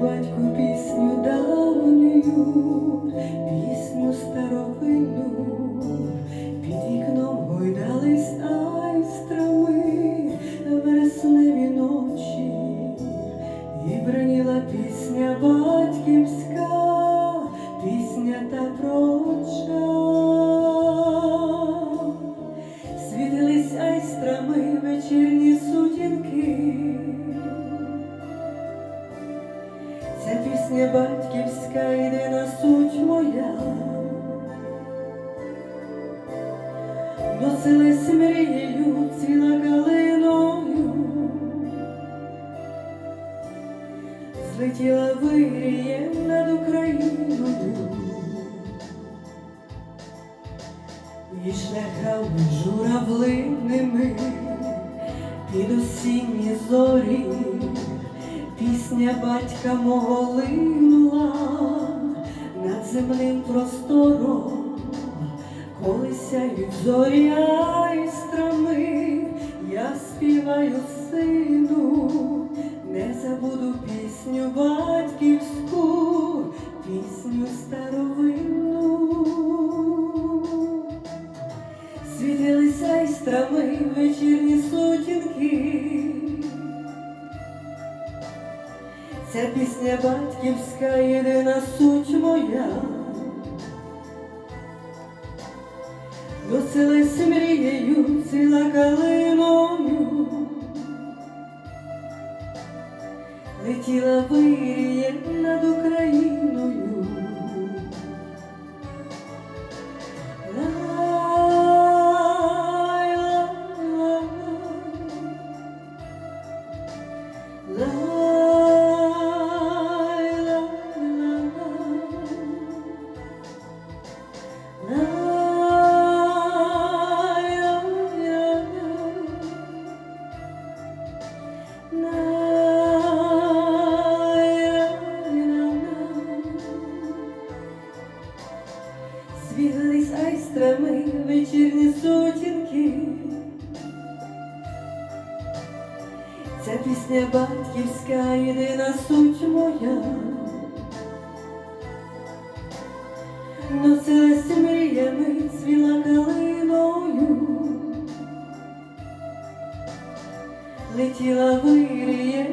батьку пісню давню, пісню старовину, під вікном гойдались айстрами вересневі ночі, і броніла пісня батьківська, пісня та проча, світились айстрами вечірні. Пісня батьківська єдина суть моя. Носилась мрією, ціла калиною, злетіла виріє над Україною, і шляхами журавлиними під осінні зорі, пісня батька мого линула над земним простором. Коли сяють зорі айстрами, я співаю сину, не забуду пісню батьківську, пісню старовинну. Світились айстрами вечірні сутінки. Ця пісня батьківська єдина суть моя. Носилась мрією, ціла калиною, летіла виріє над Україною. Лай, Айстрами вечірні сутінки. Ця пісня батьківська єдина суть моя. Носилась мріями, цвіла калиною, летіла виріє